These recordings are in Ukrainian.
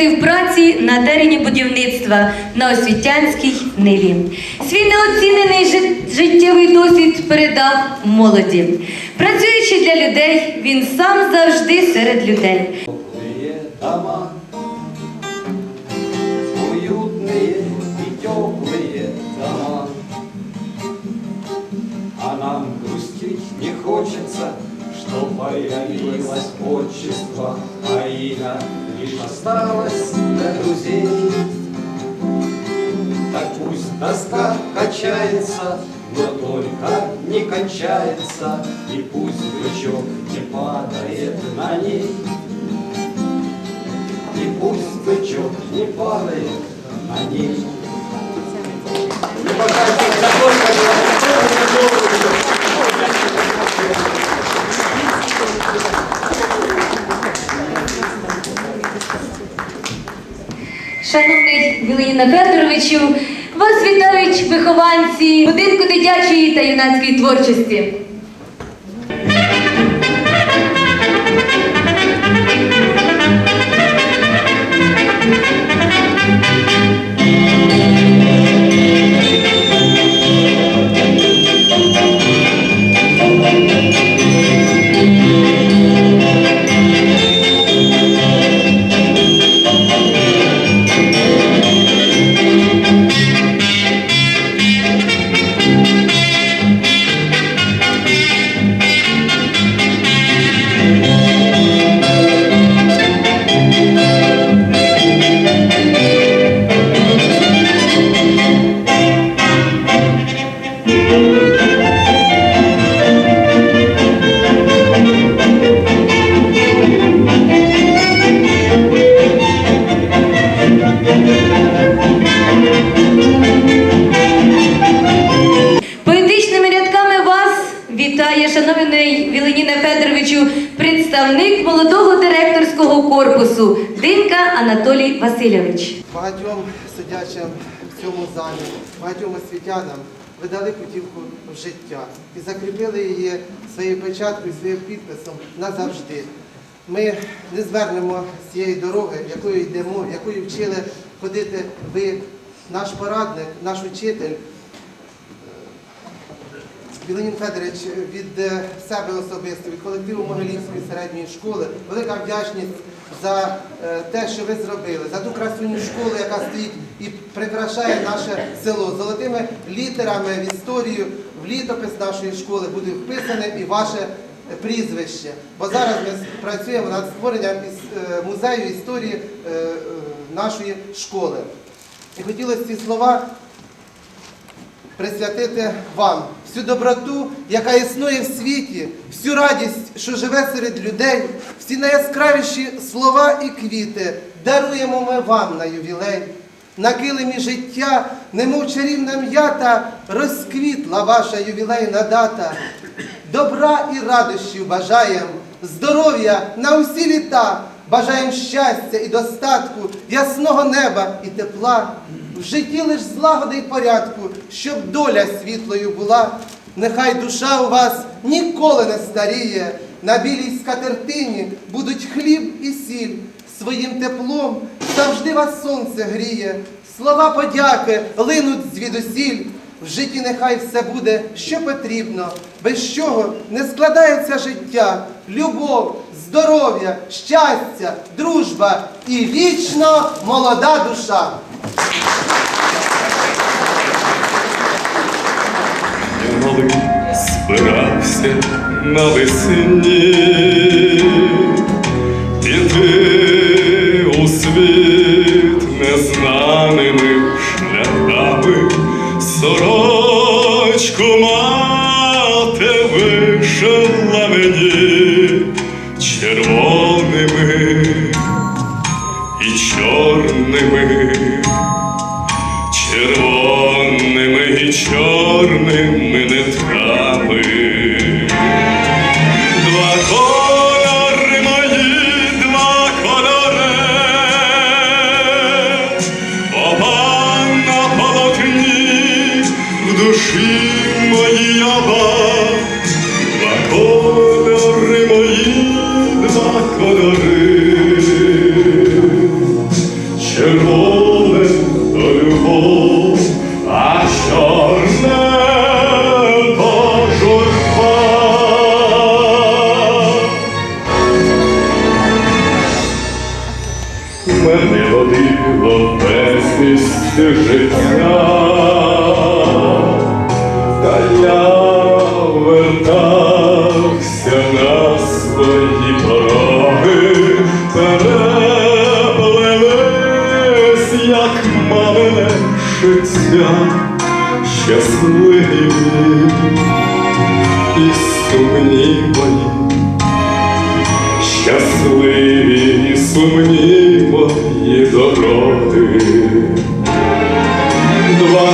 колектив праці на терені будівництва на освітянській ниві. Свій неоцінений жит- життєвий досвід передав молоді. Працюючи для людей, він сам завжди серед людей. Теплые дома, уютные и теплые дома. А нам грустить не хочется, Что появилось отчество, а имя лишь осталось для друзей. Так пусть доска качается, но только не кончается, И пусть бычок не падает на ней. И пусть бычок не падает на ней. Не покажется Шановний Віленіна Федоровичу, вас вітають вихованці будинку дитячої та юнацької творчості. Вітає, шановний Віленіна Федоровичу, представник молодого директорського корпусу Динка Анатолій Васильович. багатьом сидячим в цьому залі, багатьом освітянам ви дали путівку в життя і закріпили її своєю печаткою, своїм підписом назавжди. Ми не звернемо з цієї дороги, якою йдемо, якою вчили ходити ви, наш порадник, наш учитель. Віленін Федорович, від е, себе особисто, від колективу Могилівської середньої школи, велика вдячність за е, те, що ви зробили, за ту красуню школу, яка стоїть і прикрашає наше село. Золотими літерами в історію, в літопис нашої школи буде вписане і ваше прізвище. Бо зараз ми працюємо над створенням е, музею історії нашої школи. І хотілося ці слова присвятити вам всю доброту, яка існує в світі, всю радість, що живе серед людей, всі найяскравіші слова і квіти даруємо ми вам на ювілей. На килимі життя, немов чарівна м'ята, розквітла ваша ювілейна дата. Добра і радощів бажаєм, здоров'я на усі літа, бажаєм щастя і достатку, ясного неба і тепла. В житті лиш злагоди й порядку, щоб доля світлою була. Нехай душа у вас ніколи не старіє, на білій скатертині будуть хліб і сіль, своїм теплом завжди вас сонце гріє. Слова подяки линуть звідусіль. В житті нехай все буде, що потрібно, без чого не складається життя, любов, здоров'я, щастя, дружба і вічно молода душа. Я малий збирався навесні піти у світ незнаними шляхами. Сорочку мати вишила мені безвість життя, я вертався на свої пороги, переплелись, як мамине життя, щасливі і сумні мої. Щасливі і сумні мої дороги. Два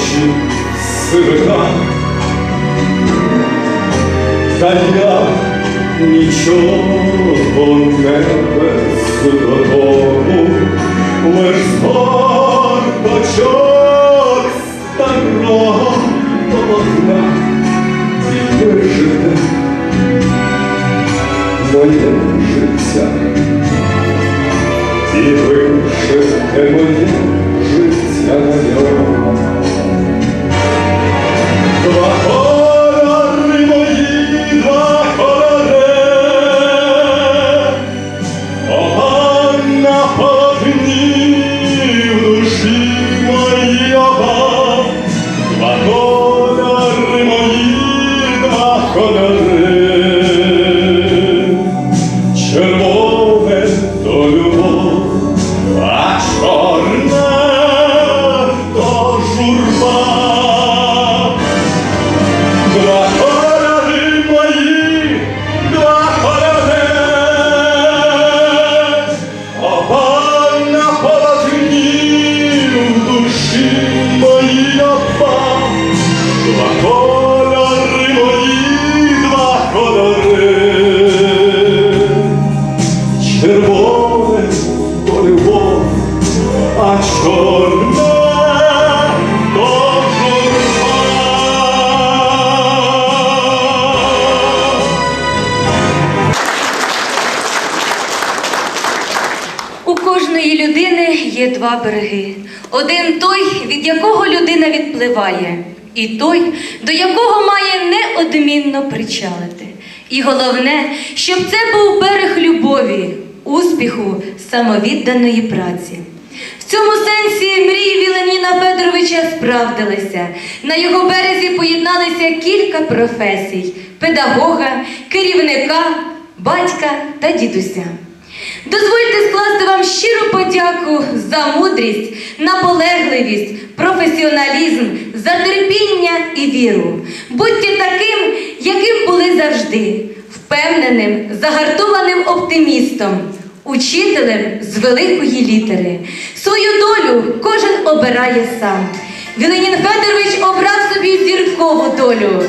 в очі сивина, та я нічого не без додому, лиш згорточок старого полотна і вижите моє життя. І вишите моє життя на ньому. У кожної людини є два береги. Один той, від якого людина відпливає, і той, до якого має неодмінно причалити. І головне, щоб це був берег любові, успіху, самовідданої праці. В цьому сенсі мрії Віленіна Федоровича справдилися. На його березі поєдналися кілька професій: педагога, керівника, батька та дідуся. Дозвольте скласти вам щиру подяку за мудрість, наполегливість, професіоналізм, за терпіння і віру. Будьте таким, яким були завжди, впевненим, загартованим оптимістом, учителем з великої літери. Свою долю кожен обирає сам. Віленін Федорович обрав собі зіркову долю.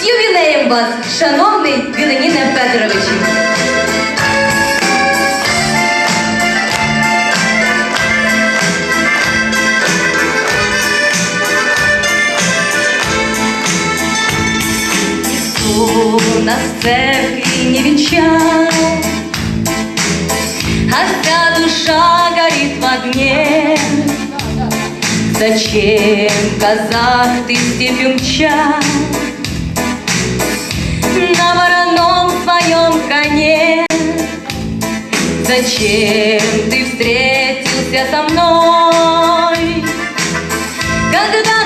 З ювілеєм вас, шановний Віленіне Федоровичу! Церкви не венчал, А вся душа горит в огне. Зачем, казах, ты в степь умчал На вороном своем коне? Зачем ты встретился со мной? Когда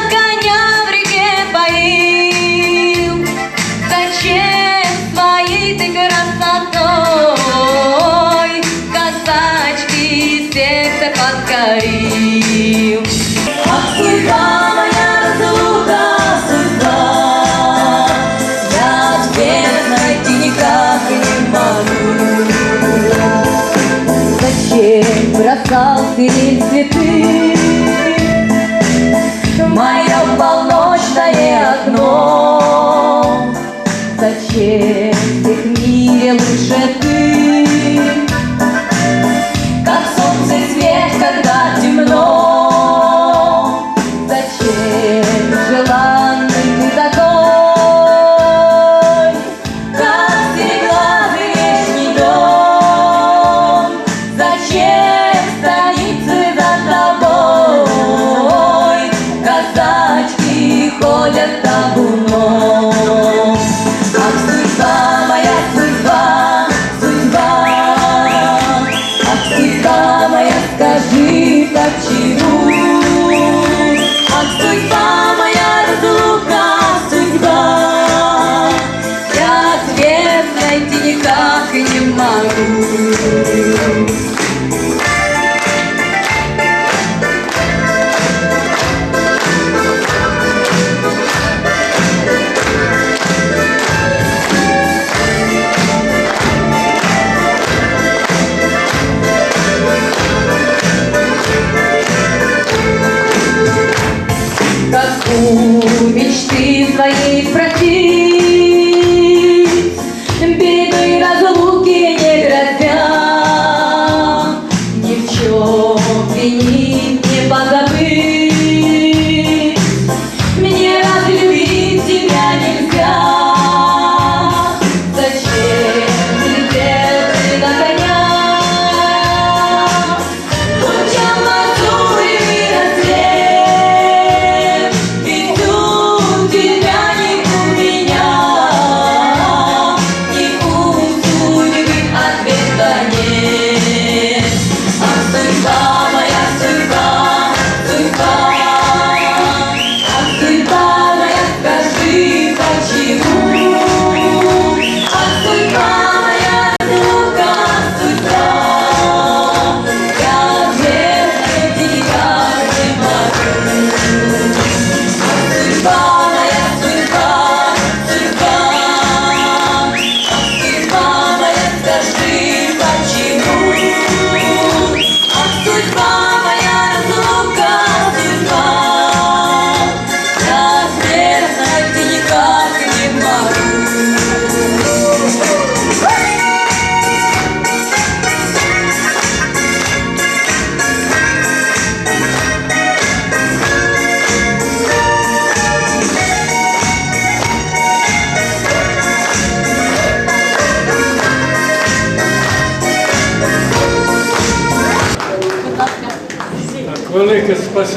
touch it.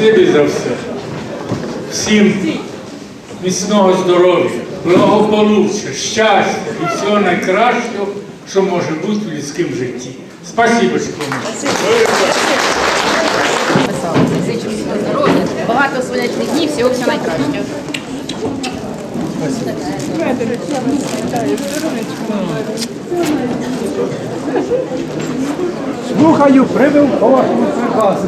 спасибі за все. Всім міцного здоров'я, благополуччя, щастя і всього найкращого, що може бути в людським житті. Спасибо, здоров'я, Багато сонячних днів, всього всього найкращого. Слухаю, прибив по вашому приказу.